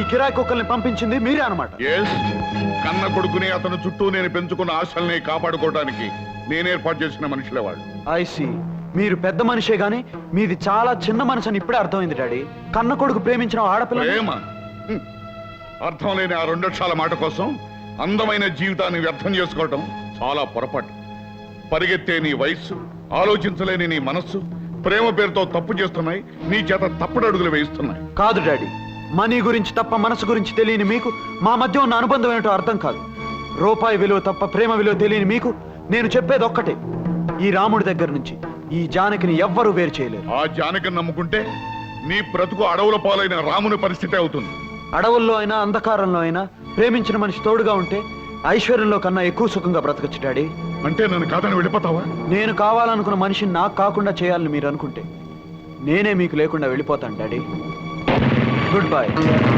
ఈ కిరాయి కుక్కల్ని పంపించింది మీరే అనమాట కన్న కొడుకుని అతను చుట్టూ నేను పెంచుకున్న ఆశల్ని కాపాడుకోవడానికి నేను ఏర్పాటు చేసిన మనుషులే వాళ్ళు. ఐసి మీరు పెద్ద మనిషే గాని మీది చాలా చిన్న మనసు అని ఇప్పుడే అర్థమైంది డాడీ. కన్న కొడుకు ప్రేమించిన ఆడపిల్ల. అర్థం లేని ఆ రెండక్షరాల మాట కోసం అందమైన జీవితాన్ని వ్యర్థం చేసుకోవటం చాలా పొరపాటు. పరిగెత్తే నీ వయస్సు ఆలోచించలేని నీ మనస్సు ప్రేమ పేరుతో తప్పు చేస్తున్నాయి నీ చేత తప్పుడు అడుగులు వేయిస్తున్నాయి. కాదు డాడీ. మనీ గురించి తప్ప మనసు గురించి తెలియని మీకు మా మధ్య ఉన్న అనుబంధం ఏంటో అర్థం కాదు. రూపాయి విలువ తప్ప ప్రేమ విలువ తెలియని మీకు నేను చెప్పేది ఒక్కటే. ఈ రాముడి దగ్గర నుంచి ఈ జానకిని ఎవ్వరూ వేరు చేయలేరు. ఆ జానకిని నమ్ముకుంటే నీ బ్రతుకు అడవుల పాలైన రాముని పరిస్థితి అవుతుంది. అడవుల్లో అయినా అంధకారంలో అయినా ప్రేమించిన మనిషి తోడుగా ఉంటే ఐశ్వర్యంలో కన్నా ఎక్కువ సుఖంగా బ్రతకచ్చు డాడీ. అంటే నన్ను కాదని వెళ్ళిపోతావా? నేను కావాలనుకున్న మనిషిని నాకు కాకుండా చేయాలని మీరు అనుకుంటే నేనే మీకు లేకుండా వెళ్ళిపోతాను డాడీ. Good bye